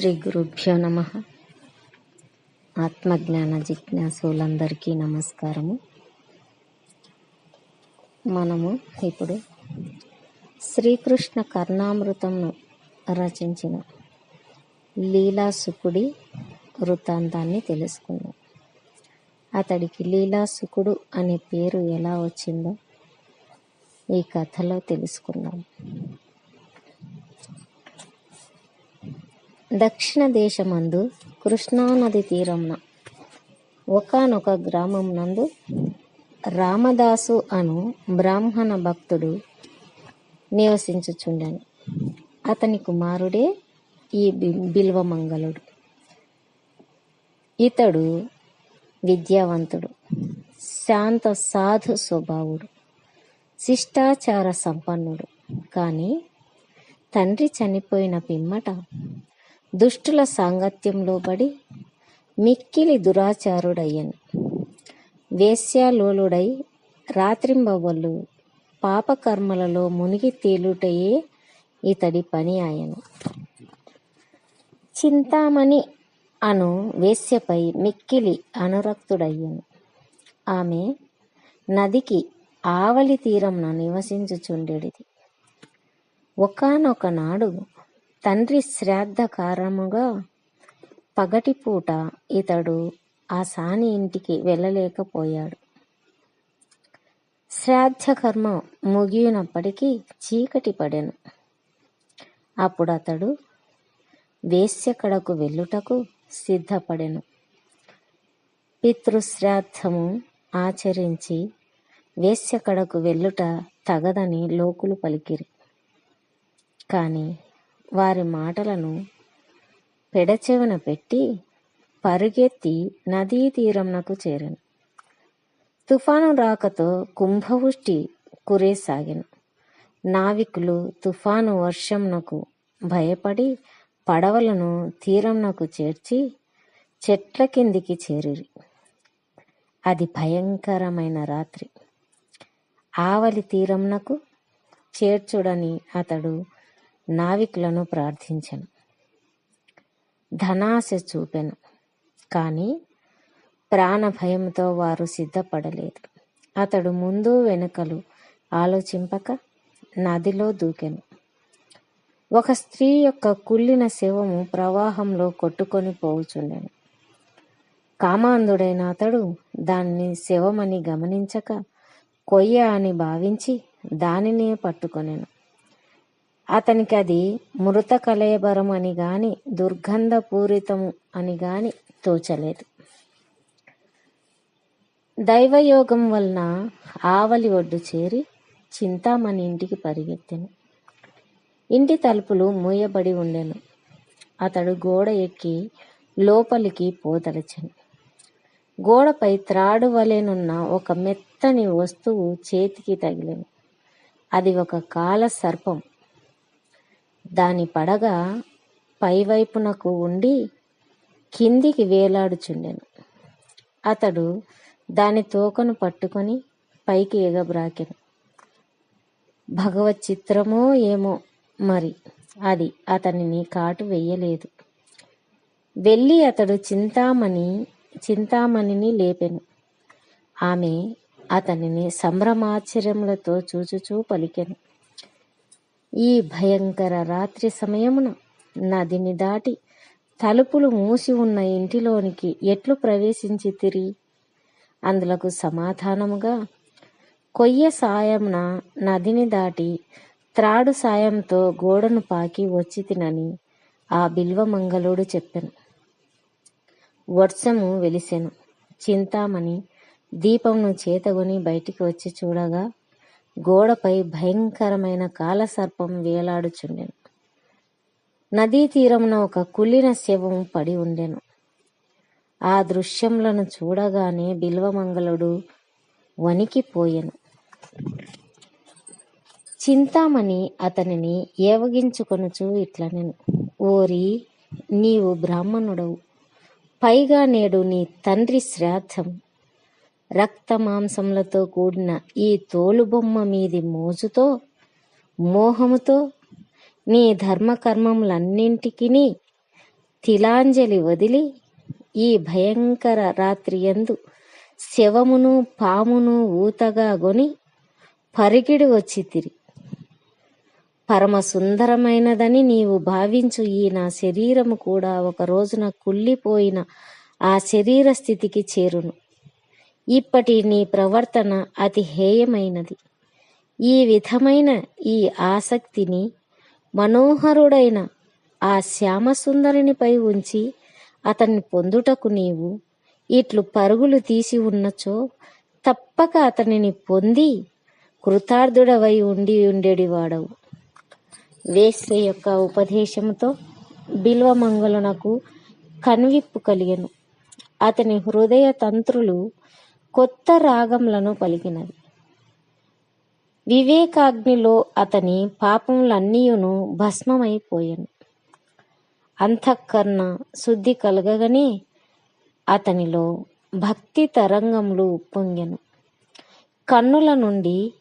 శ్రీ గురుభ్యో నమ. ఆత్మజ్ఞాన జిజ్ఞాసులందరికీ నమస్కారము. మనము ఇప్పుడు శ్రీకృష్ణ కర్ణామృతంను రచించిన లీలాసుకుడి వృత్తాంతాన్ని తెలుసుకుందాం. అతడికి లీలాసుకుడు అనే పేరు ఎలా వచ్చిందో ఈ కథలో తెలుసుకుందాం. దక్షిణ దేశమందు కృష్ణానది తీరంన ఒకానొక గ్రామం నందు రామదాసు అను బ్రాహ్మణ భక్తుడు నివసించుచుండెను. అతని కుమారుడే ఈ బిల్వమంగళుడు ఇతడు విద్యావంతుడు శాంత సాధు స్వభావుడు శిష్టాచార సంపన్నుడు. కానీ తండ్రి చనిపోయిన పిమ్మట దుష్టుల సాంగత్యంలో పడి మిక్కిలి దురాచారుడయ్యను. వేశ్యాలోలుడై రాత్రింబవళ్ళు పాపకర్మలలో మునిగి తేలుటయే ఇతడి పని ఆయను చింతామణి అను వేశ్యపై మిక్కిలి అనురక్తుడయ్యను. ఆమె నదికి ఆవలి తీరంన నివసించుచుండెడిది. ఒకనొక నాడు తండ్రి శ్రాద్ధ కారణముగా పగటిపూట ఇతడు ఆ సాని ఇంటికి వెళ్ళలేకపోయాడు. శ్రాద్ధ కర్మ ముగియునప్పటికీ చీకటి పడెను. అప్పుడు అతడు వేశ్యకడకు వెళ్ళుటకు సిద్ధపడెను. పితృశ్రాద్ధము ఆచరించి వేశ్యకడకు వెళ్ళుట తగదని లోకులు పలికిరి. కానీ వారి మాటలను పెడచెవిన పెట్టి పరుగెత్తి నదీ తీరంనకు చేరాను. తుఫాను రాకతో కుంభవృష్టి కురేసాగెను. నావికులు తుఫాను వర్షంనకు భయపడి పడవలను తీరంనకు చేర్చి చెట్ల కిందికి చేరిరి. అది భయంకరమైన రాత్రి. ఆవలి తీరంనకు చేర్చుడని అతడు నావికులను ప్రార్థించెను. ధనాశ చూపెను కానీ ప్రాణ భయంతో వారు సిద్ధపడలేదు. అతడు ముందు వెనుకలు ఆలోచింపక నదిలో దూకెను. ఒక స్త్రీ యొక్క కుళ్ళిన శవము ప్రవాహంలో కొట్టుకొని పోవుచుండెను కామాంధుడైన అతడు దాన్ని శవమని గమనించక కొయ్య అని భావించి దానినే పట్టుకొనెను. అతనికి అది మృత కలయబరం అని గాని దుర్గంధపూరితము అని గాని తోచలేదు. దైవయోగం వలన ఆవలి ఒడ్డు చేరి చింతామణి ఇంటికి పరిగెత్తెను. ఇంటి తలుపులు మూయబడి ఉండెను. అతడు గోడ ఎక్కి లోపలికి పోదలచెను. గోడపై త్రాడు వలెనున్న ఒక మెత్తని వస్తువు చేతికి తగిలెను. అది ఒక కాల సర్పం దాని పడగ పైవైపునకు ఉండి కిందికి వేలాడుచుండెను. అతడు దాని తోకను పట్టుకొని పైకి ఎగబ్రాకెను. భగవత్ చిత్రమో ఏమో మరి అది అతనిని కాటు వెయ్యలేదు వెళ్ళి అతడు చింతామణి చింతామణిని లేపెను. ఆమె అతనిని సంభ్రమాశ్చర్యములతో చూచుచూ పలికెను. ఈ భయంకర రాత్రి సమయమున నదిని దాటి తలుపులు మూసి ఉన్న ఇంటిలోనికి ఎట్లు ప్రవేశించి తిరిగి అందులకు సమాధానముగా కొయ్య సాయమున నదిని దాటి త్రాడు సాయంతో గోడను పాకి వచ్చి తినని ఆ బిల్వమంగళుడు చెప్పెను. వర్షము వెలిసెను. చింతామణి దీపంను చేతగొని బయటికి వచ్చి చూడగా గోడపై భయంకరమైన కాలసర్పం వేలాడుచుండెను. నదీ తీరమున ఒక కుళ్ళిన శవం పడి ఉండెను. ఆ దృశ్యములను చూడగానే బిల్వమంగళుడు వణికిపోయెను. చింతామణి అతనిని ఏవగించుకొనుచు ఇట్లనెను. ఓరి నీవు బ్రాహ్మణుడవు. పైగా నేడు నీ తండ్రి శ్రాద్ధం. రక్త మాంసములతో కూడిన ఈ తోలుబొమ్మ మీది మోజుతో మోహముతో నీ ధర్మకర్మములన్నింటికీ తిలాంజలి వదిలి ఈ భయంకర రాత్రియందు శవమును పామును ఊతగా గొని పరిగిడి వచ్చి తిరి. పరమ సుందరమైనదని నీవు భావించు ఈ నా శరీరము కూడా ఒక రోజున కుళ్ళిపోయిన ఆ శరీర స్థితికి చేరును. ఇప్పటి నీ ప్రవర్తన అతి హేయమైనది. ఈ విధమైన ఈ ఆసక్తిని మనోహరుడైన ఆ శ్యామసుందరునిపై ఉంచి అతన్ని పొందుటకు నీవు ఇట్లు పరుగులు తీసి ఉన్నచో తప్పక అతనిని పొంది కృతార్థుడవై ఉండి ఉండేడివాడవు. వేశ్య యొక్క ఉపదేశంతో బిల్వమంగళునకు కనువిప్పు కలిగను. అతని హృదయ తంత్రులు కొత్త రాగములను పలికినది. వివేకాగ్నిలో అతని పాపములన్నీయును భస్మమైపోయాను. అంతఃకరణ శుద్ధి కలగగానే అతనిలో భక్తి తరంగములు ఉప్పొంగెను కన్నుల నుండి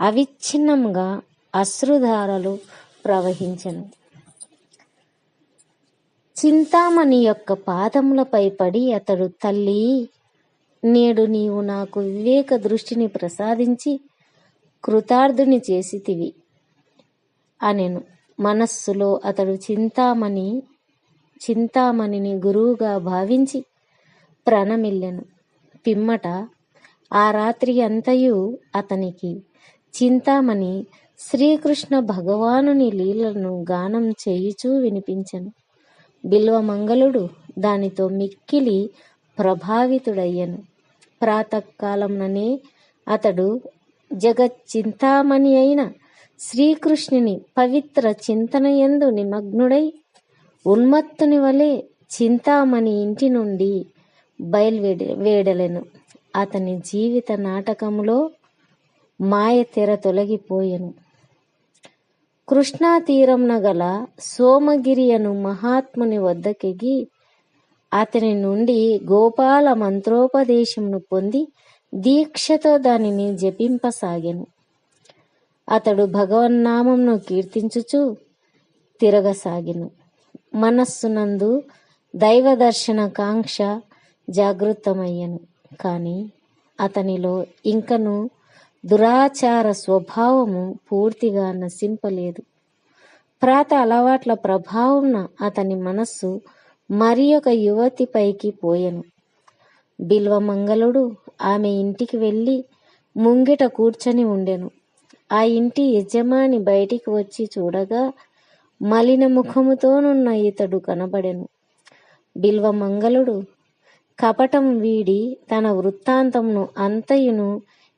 అవిచ్ఛిన్నంగా అశ్రుధారలు ప్రవహించను. చింతామణి యొక్క పాదములపై పడి అతడు తల్లి నేడు నీవు నాకు వివేక దృష్టిని ప్రసాదించి కృతార్థుని చేసితివి అనెను. మనస్సులో అతడు చింతామణి చింతామణిని గురువుగా భావించి ప్రణమిల్లెను. పిమ్మట ఆ రాత్రి అంతయు అతనికి చింతామణి శ్రీకృష్ణ భగవానుని లీలను గానం చేయుచూ వినిపించెను. బిల్వమంగళుడు దానితో మిక్కిలి ప్రభావితుడయ్యను. ప్రాతకాలంననే అతడు జగచ్చింతామణి అయిన శ్రీకృష్ణుని పవిత్ర చింతన ఎందు నిమగ్నుడై ఉన్మత్తుని వలె చింతామణి ఇంటి నుండి బయలువేడ వేడలెను అతని జీవిత నాటకంలో మాయ తెర తొలగిపోయెను. కృష్ణా తీరంన గల సోమగిరియను మహాత్ముని వద్దకెగి అతని నుండి గోపాల మంత్రోపదేశమును పొంది దీక్షతో దానిని జపింపసాగెను. అతడు భగవన్నామంను కీర్తించుచు తిరగసాగెను. మనస్సునందు దైవ దర్శన కాంక్ష జాగృతమయ్యను. కాని అతనిలో ఇంకను దురాచార స్వభావము పూర్తిగా నశింపలేదు. ప్రాత అలవాట్ల ప్రభావంన అతని మనస్సు మరి ఒక యువతిపైకి పోయెను. బిల్వమంగళుడు ఆమె ఇంటికి వెళ్ళి ముంగిట కూర్చొని ఉండెను. ఆ ఇంటి యజమాని బయటికి వచ్చి చూడగా మలిన ముఖముతోనున్న ఇతడు కనబడెను. బిల్వమంగళుడు కపటం వీడి తన వృత్తాంతమును అంతయును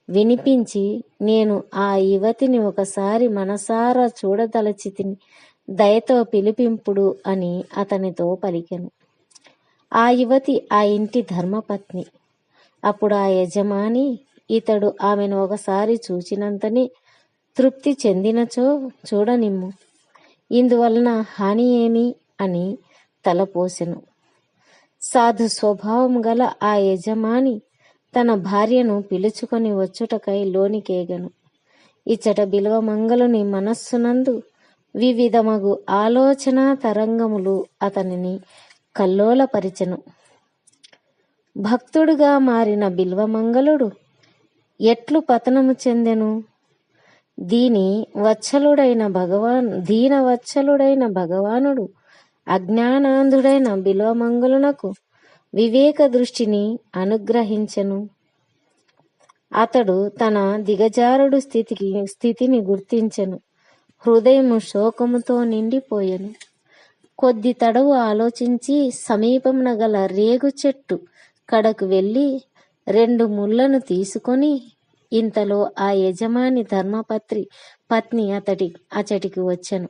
వినిపించి నేను ఆ యువతిని ఒకసారి మనసారా చూడదలచితిని దయతో పిలిపింపుడు అని అతనితో పలికెను. ఆ యువతి ఆ ఇంటి ధర్మపత్ని. అప్పుడు ఆ యజమాని ఇతడు ఆమెను ఒకసారి చూచినంతనే తృప్తి చెందినచో చూడనిమ్ము. ఇందువలన హాని ఏమి? అని తలపోసెను సాధు స్వభావం గల ఆ యజమాని తన భార్యను పిలుచుకొని వచ్చుటకై లోనికేగను. ఇచ్చట బిల్వమంగళుని మనస్సునందు వివిధమగు ఆలోచన తరంగములు అతనిని కల్లోలపరిచెను. భక్తుడుగా మారిన బిల్వమంగళుడు ఎట్లు పతనము చెందెను? దీని వచ్చలుడైన భగవాన్ దీనవచ్చలుడైన భగవానుడు అజ్ఞానాంధుడైన బిల్వమంగళునకు వివేక దృష్టిని అనుగ్రహించెను. అతడు తన దిగజారుడు స్థితికి స్థితిని గుర్తించెను. హృదయము శోకముతో నిండిపోయెను. కొద్ది తడవు ఆలోచించి సమీపమున గల రేగు చెట్టు కడకు వెళ్ళి రెండు ముళ్ళను తీసుకొని ఇంతలో ఆ యజమాని ధర్మపత్రి పత్ని అతడి అచటికి వచ్చెను.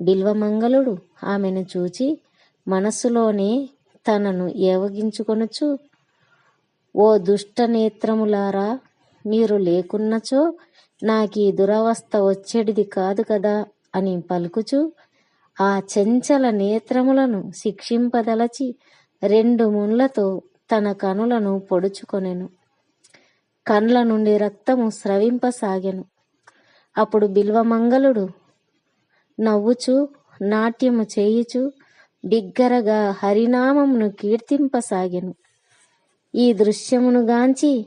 బిల్వమంగళుడు ఆమెను చూచి మనస్సులోనే తనను ఏవగించుకొనుచు ఓ దుష్ట నేత్రములారా మీరు లేకున్నచో నాకీ దురవస్థ వచ్చేటిది కాదు కదా అని పలుకుచు ఆ చెంచల నేత్రములను శిక్షింపదలచి రెండు ముళ్ళతో తన కనులను పొడుచుకొనెను. కండ్ల నుండి రక్తము స్రవింపసాగెను. అప్పుడు బిల్వమంగళుడు నవ్వుచు నాట్యము చేయుచు బిగ్గరగా హరినామమును కీర్తింపసాగెను. ఈ దృశ్యమును గాంచి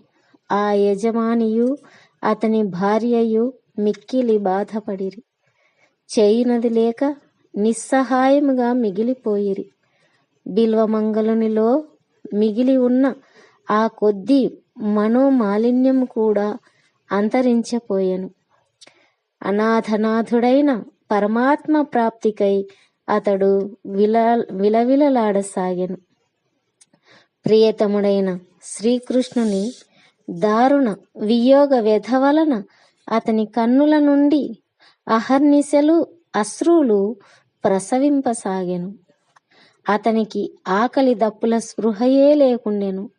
ఆ యజమానియు అతని భార్యయు మిక్కిలి బాధపడిరి. చేయినది లేక నిస్సహాయముగా మిగిలిపోయిరి. బిల్వమంగళునిలో మిగిలి ఉన్న ఆ కొద్ది మనోమాలిన్యము కూడా అంతరించపోయెను. అనాథనాథుడైన పరమాత్మ ప్రాప్తికై అతడు విల విలవిలలాడసాగాను. ప్రియతముడైన శ్రీకృష్ణుని దారుణ వియోగ వ్యధ వలన అతని కన్నుల నుండి అహర్నిశలు అశ్రువులు ప్రసవింపసాగెను. అతనికి ఆకలి దప్పుల స్పృహయే లేకుండెను.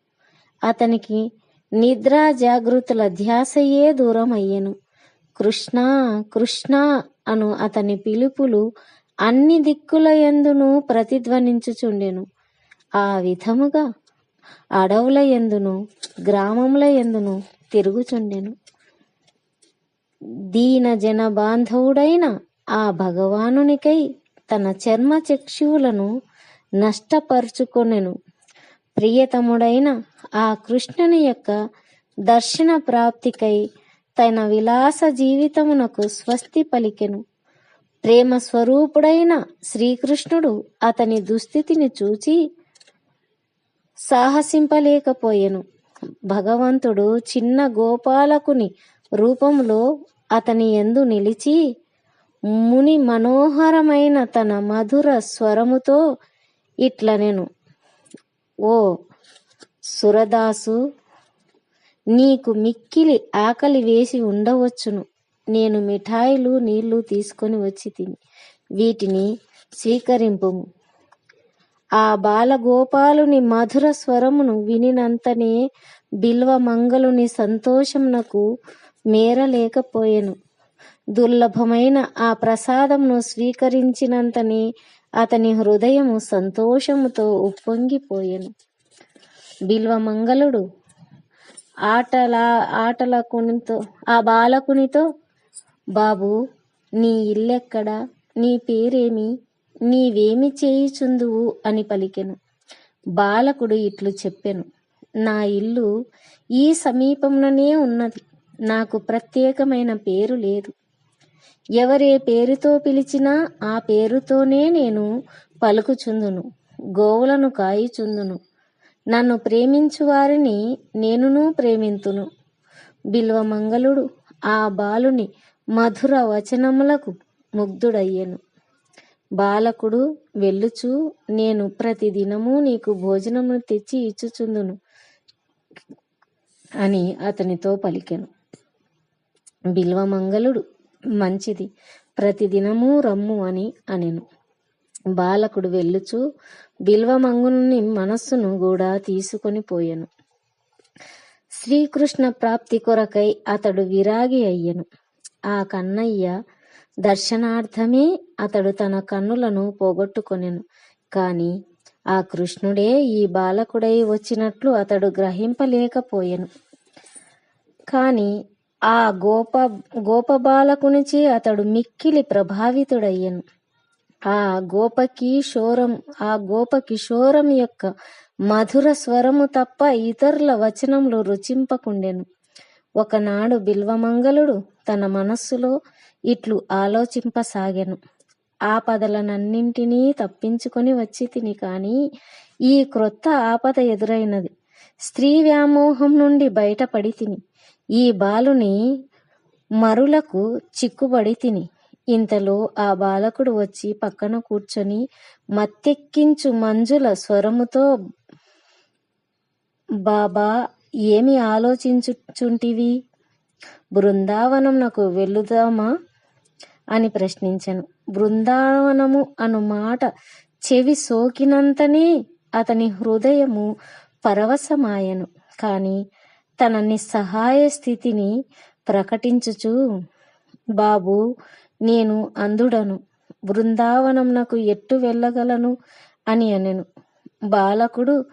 అతనికి నిద్రా జాగృతుల ధ్యాసయే దూరం అయ్యెను కృష్ణ కృష్ణ అను అతని పిలుపులు అన్ని దిక్కుల ఎందును ప్రతిధ్వనించుచుండెను. ఆ విధముగా అడవుల ఎందును గ్రామముల ఎందును తిరుగుచుండెను. దీన జన బాంధవుడైన ఆ భగవానునికై తన చర్మ చక్షువులను నష్టపరుచుకొనెను. ప్రియతముడైన ఆ కృష్ణుని యొక్క దర్శన ప్రాప్తికై తన విలాస జీవితమునకు స్వస్తి పలికెను. ప్రేమ స్వరూపుడైన శ్రీకృష్ణుడు అతని దుస్థితిని చూచి సాహసింపలేకపోయెను. భగవంతుడు చిన్న గోపాలకుని రూపంలో అతని ఎందు నిలిచి ముని మనోహరమైన తన మధుర స్వరముతో ఇట్లనెను. ఓ సురదాసు నీకు మిక్కిలి ఆకలి వేసి ఉండవచ్చును. నేను మిఠాయిలు నీళ్ళు తీసుకొని వచ్చి తిని వీటిని స్వీకరింపుము. ఆ బాలగోపాలుని మధుర స్వరమును వినినంతనే బిల్వ మంగళుని సంతోషమునకు మేరలేకపోయెను. దుర్లభమైన ఆ ప్రసాదమును స్వీకరించినంతనే అతని హృదయము సంతోషముతో ఉప్పొంగిపోయెను. బిల్వమంగళుడు ఆటల ఆటలకునితో ఆ బాలకునితో బాబు నీ ఇల్లెక్కడ? నీ పేరేమి? నీవేమి చేయుచుందువు అని పలికెను. బాలకుడు ఇట్లు చెప్పెను. నా ఇల్లు ఈ సమీపంలోనే ఉన్నది. నాకు ప్రత్యేకమైన పేరు లేదు. ఎవరే పేరుతో పిలిచినా ఆ పేరుతోనే నేను పలుకుచుందును గోవులను కాయుచుందును. నన్ను ప్రేమించు వారిని నేనును ప్రేమింతును. బిల్వమంగళుడు ఆ బాలుని మధుర వచనములకు ముగ్ధుడయ్యెను. బాలకుడు వెళ్ళుచు నేను ప్రతిదినము నీకు భోజనము తెచ్చి ఇచ్చుచుందును అని అతనితో పలికెను. బిల్వమంగళుడు మంచిది ప్రతిదినము రమ్ము అని అనెను. బాలకుడు వెళ్ళుచు బిల్వమంగుని మనస్సును కూడా తీసుకొని పోయెను. శ్రీకృష్ణ ప్రాప్తి కొరకై అతడు విరాగి అయ్యను. ఆ కన్నయ్య దర్శనార్థమే అతడు తన కన్నులను పోగొట్టుకొనెను. కాని ఆ కృష్ణుడే ఈ బాలకుడై వచ్చినట్లు అతడు గ్రహింపలేకపోయెను. కాని ఆ గోప గోప బాలకునిచే అతడు మిక్కిలి ప్రభావితుడయ్యను. ఆ గోప కిషోరం ఆ గోప కిషోరం యొక్క మధుర స్వరము తప్ప ఇతరుల వచనములు రుచింపకుండెను. ఒకనాడు బిల్వమంగళుడు తన మనస్సులో ఇట్లు ఆలోచింపసాగెను. ఆపదలనన్నింటినీ తప్పించుకొని వచ్చి తిని కాని ఈ క్రొత్త ఆపద ఎదురైనది. స్త్రీ వ్యామోహం నుండి బయటపడి తిని ఈ బాలుని మరులకు చిక్కుబడి తిని ఇంతలో ఆ బాలకుడు వచ్చి పక్కన కూర్చొని మత్తెక్కించు మంజుల స్వరముతో బాబా ఏమి ఆలోచించుచుంటివి? బృందావనం నాకు వెళ్ళుదామా? అని ప్రశ్నించెను. బృందావనము అను మాట చెవి సోకినంతనే అతని హృదయము పరవశమాయను. కాని తన నిస్సహాయ స్థితిని ప్రకటించుచు బాబు నేను అందుడను బృందావనమునకు ఎట్టు వెళ్ళగలను? అని అనెను. బాలకుడు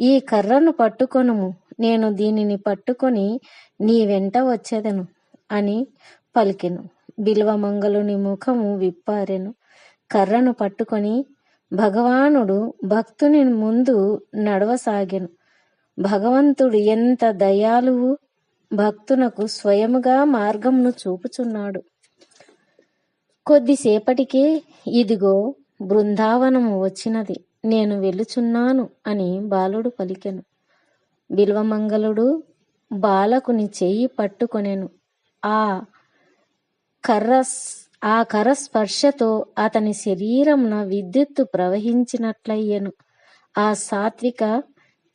ఈ కర్రను పట్టుకొనుము. నేను దీనిని పట్టుకొని నీ వెంట వచ్చేదను అని పలికెను. బిల్వమంగళుని ముఖము విప్పారెను. కర్రను పట్టుకొని భగవానుడు భక్తుని ముందు నడవసాగెను. భగవంతుడు ఎంత దయాలువు భక్తునకు స్వయముగా మార్గమును చూపుచున్నాడు. కొద్దిసేపటికే ఇదిగో బృందావనము వచ్చినది. నేను వెళ్ళుచున్నాను అని బాలుడు పలికెను. బిల్వమంగళుడు బాలకుని చెయ్యి పట్టుకొనెను. ఆ కర్ర ఆ కర స్పర్శతో అతని శరీరమున విద్యుత్తు ప్రవహించినట్లయ్యను. ఆ సాత్విక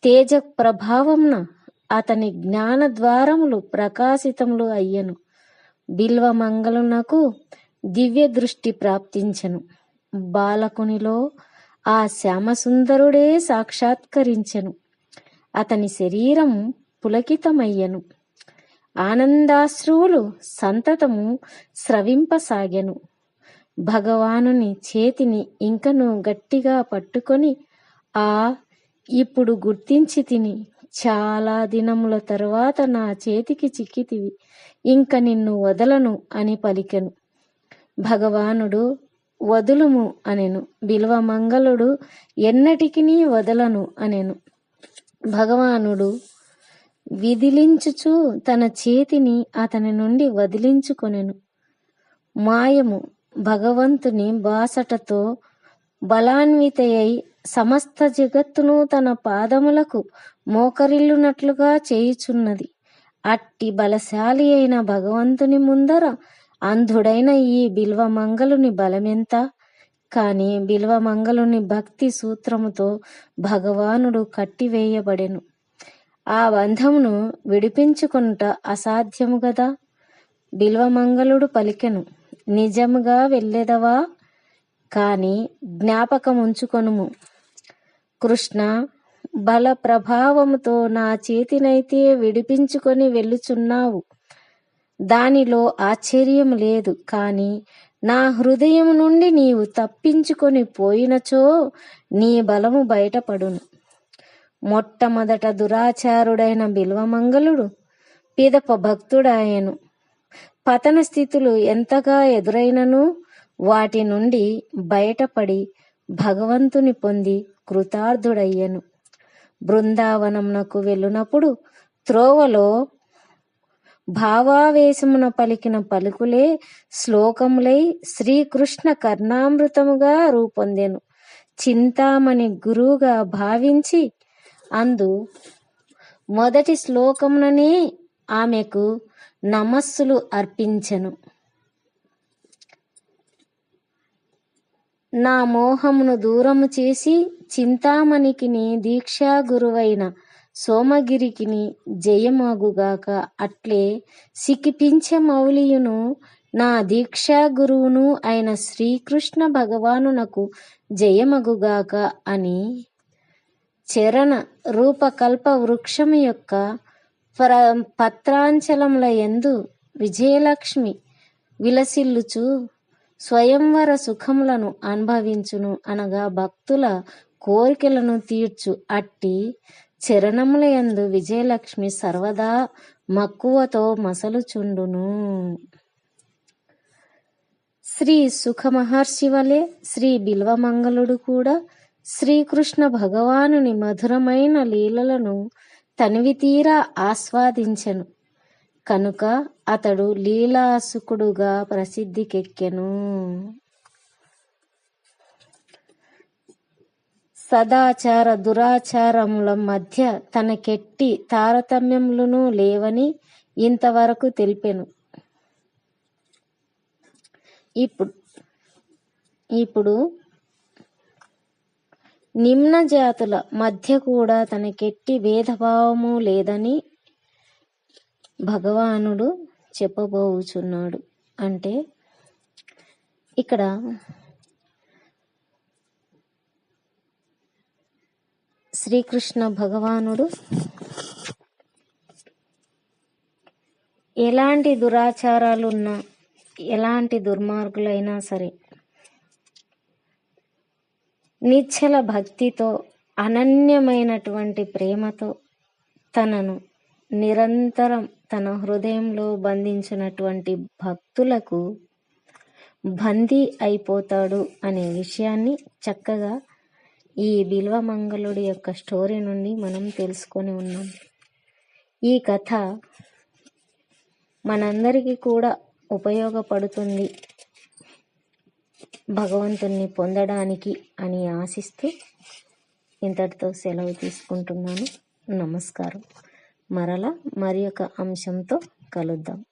తేజ ప్రభావంన అతని జ్ఞాన ద్వారములు ప్రకాశితములు అయ్యను. బిల్వమంగళునకు దివ్య దృష్టి ప్రాప్తించెను. బాలకునిలో ఆ శ్యామసుందరుడే సాక్షాత్కరించెను. అతని శరీరం పులకితమయ్యను. ఆనందాశ్రువులు సంతతము స్రవింపసాగెను. భగవానుని చేతిని ఇంకను గట్టిగా పట్టుకొని ఆ ఇప్పుడు గుర్తించి తిని. చాలా దినముల తరువాత నా చేతికి చిక్కితివి. ఇంక నిన్ను వదలను అని పలికెను. భగవానుడు వదులుము అనెను. బిల్వమంగళుడు ఎన్నటికినీ వదలను అనెను. భగవానుడు విదిలించుచు తన చేతిని అతని నుండి వదిలించుకొనెను. మాయము భగవంతుని బాసటతో బలాన్వితయై సమస్త జగత్తును తన పాదములకు మోకరిల్లునట్లుగా చేయుచున్నది. అట్టి బలశాలి అయిన భగవంతుని ముందర అంధుడైన ఈ బిల్వమంగళుని బలమెంత? కాని బిల్వమంగళుని భక్తి సూత్రముతో భగవానుడు కట్టివేయబడెను. ఆ బంధమును విడిపించుకొనుట అసాధ్యము గదా? బిల్వమంగళుడు పలికెను నిజముగా వెళ్ళెదవా? కాని జ్ఞాపకముంచుకొనుము. కృష్ణ బల ప్రభావముతో నా చేతినైతే విడిపించుకొని వెళ్ళుచున్నావు. దానిలో ఆశ్చర్యం లేదు కాని నా హృదయం నుండి నీవు తప్పించుకొని పోయినచో నీ బలము బయటపడును. మొట్టమొదట దురాచారుడైన బిల్వమంగళుడు పిదప భక్తుడాయను. పతన స్థితులు ఎంతగా ఎదురైనను వాటి నుండి బయటపడి భగవంతుని పొంది కృతార్థుడయ్యను. బృందావనమునకు వెళ్ళునప్పుడు త్రోవలో భావావేశమున పలికిన పలుకులే శ్లోకములై శ్రీకృష్ణ కర్ణామృతముగా రూపొందెను. చింతామణి గురువుగా భావించి అందు మొదటి శ్లోకముననే ఆమెకు నమస్సులు అర్పించెను. నా మోహమును దూరము చేసి చింతామణికిని దీక్షా గురువైన సోమగిరికిని జయమగుగాక అట్లే సికిపించే మౌలియును నా దీక్షా గురువును అయిన శ్రీకృష్ణ భగవానునకు జయమగుగాక అని చరణ రూపకల్ప వృక్షము యొక్క పర పత్రాంచలముల యందు విజయలక్ష్మి విలసిల్లుచు స్వయంవర సుఖములను అనుభవించును అనగా భక్తుల కోరికలను తీర్చు అట్టి చరణముల యందు విజయలక్ష్మి సర్వదా మక్కువతో మసలుచుండును. శ్రీ సుఖ మహర్షి వలె శ్రీ బిల్వమంగళుడు కూడా శ్రీకృష్ణ భగవానుని మధురమైన లీలలను తనివితీరా ఆస్వాదించెను. కనుక అతడు లీలాసుకుడుగా ప్రసిద్ధికెక్కెను. సదాచార దురాచారముల మధ్య తనకెట్టి తారతమ్యములను లేవని ఇంతవరకు తెలిపెను. ఇప్పుడు ఇప్పుడు నిమ్న జాతుల మధ్య కూడా తనకెట్టి భేదభావము లేదని భగవానుడు చెప్పబోచున్నాడు. అంటే ఇక్కడ శ్రీకృష్ణ భగవానుడు ఎలాంటి దురాచారాలున్నా ఎలాంటి దుర్మార్గులైనా సరే నిశ్చల భక్తితో అనన్యమైనటువంటి ప్రేమతో తనను నిరంతరం తన హృదయంలో బంధించినటువంటి భక్తులకు బందీ అయిపోతాడు అనే విషయాన్ని చక్కగా ఈ బిల్వమంగళుడి యొక్క స్టోరీ నుండి మనం తెలుసుకొని ఉన్నాం. ఈ కథ మనందరికీ కూడా ఉపయోగపడుతుంది. భగవంతుణ్ణి పొందడానికి అని ఆశిస్తూ ఇంతటితో సెలవు తీసుకుంటున్నాను. నమస్కారం. మరలా మరి ఒక అంశంతో కలుద్దాం.